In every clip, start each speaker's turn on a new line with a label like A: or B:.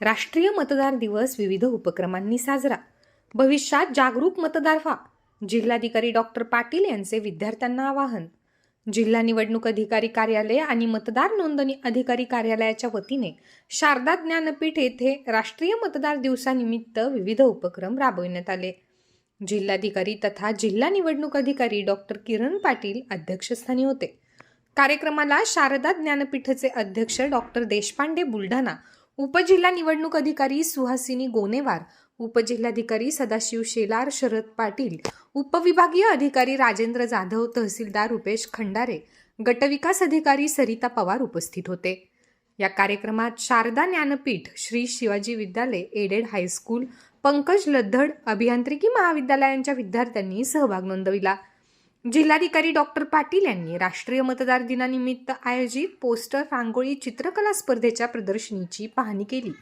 A: राष्ट्रीय मतदार दिवस विविध उपक्रमांनी साजरा. भविष्यात जागरूक मतदार व्हा. जिल्हाधिकारी डॉक्टर पाटील यांचे विद्यार्थ्यांना आवाहन. जिल्हा निवडणूक अधिकारी कार्यालय आणि मतदार नोंदणी अधिकारी कार्यालयाच्या वतीने शारदा ज्ञानपीठ येथे राष्ट्रीय मतदार दिवसानिमित्त विविध उपक्रम राबविण्यात आले. जिल्हाधिकारी तथा जिल्हा निवडणूक अधिकारी डॉक्टर किरण पाटील अध्यक्षस्थानी होते. कार्यक्रमाला शारदा ज्ञानपीठचे अध्यक्ष डॉक्टर देशपांडे बुलढाणा उपजिल्हा निवडणूक अधिकारी सुहासिनी गोनेवार उपजिल्हाधिकारी सदाशिव शेलार शरद पाटील उपविभागीय अधिकारी राजेंद्र जाधव तहसीलदार रुपेश खंडारे गटविकास अधिकारी सरिता पवार उपस्थित होते. या कार्यक्रमात शारदा ज्ञानपीठ श्री शिवाजी विद्यालय एडेड हायस्कूल पंकज लद्धड अभियांत्रिकी महाविद्यालयांच्या विद्यार्थ्यांनी सहभाग नोंदविला. जिल्हाधिकारी डॉक्टर पाटील यांनी राष्ट्रीय मतदार दिनानिमित्त आयोजित पोस्टर रांगोळी चित्रकला स्पर्धेच्या प्रदर्शनीची पाहणी केली.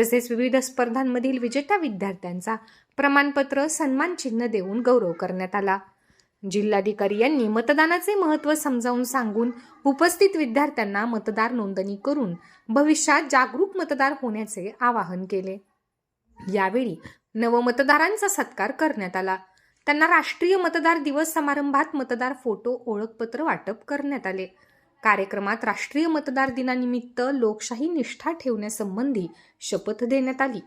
A: तसेच विविध स्पर्धांमधील विजेत्या विद्यार्थ्यांचा प्रमाणपत्र सन्मान चिन्ह देऊन गौरव करण्यात आला. जिल्हाधिकारी यांनी मतदानाचे महत्त्व समजावून सांगून उपस्थित विद्यार्थ्यांना मतदार नोंदणी करून भविष्यात जागरूक मतदार होण्याचे आवाहन केले. यावेळी नवमतदारांचा सत्कार करण्यात आला. त्यांना राष्ट्रीय मतदार दिवस समारंभात मतदार फोटो ओळखपत्र वाटप करण्यात आले. कार्यक्रमात राष्ट्रीय मतदार दिनानिमित्त लोकशाही निष्ठा ठेवण्यासंबंधी शपथ देण्यात आली.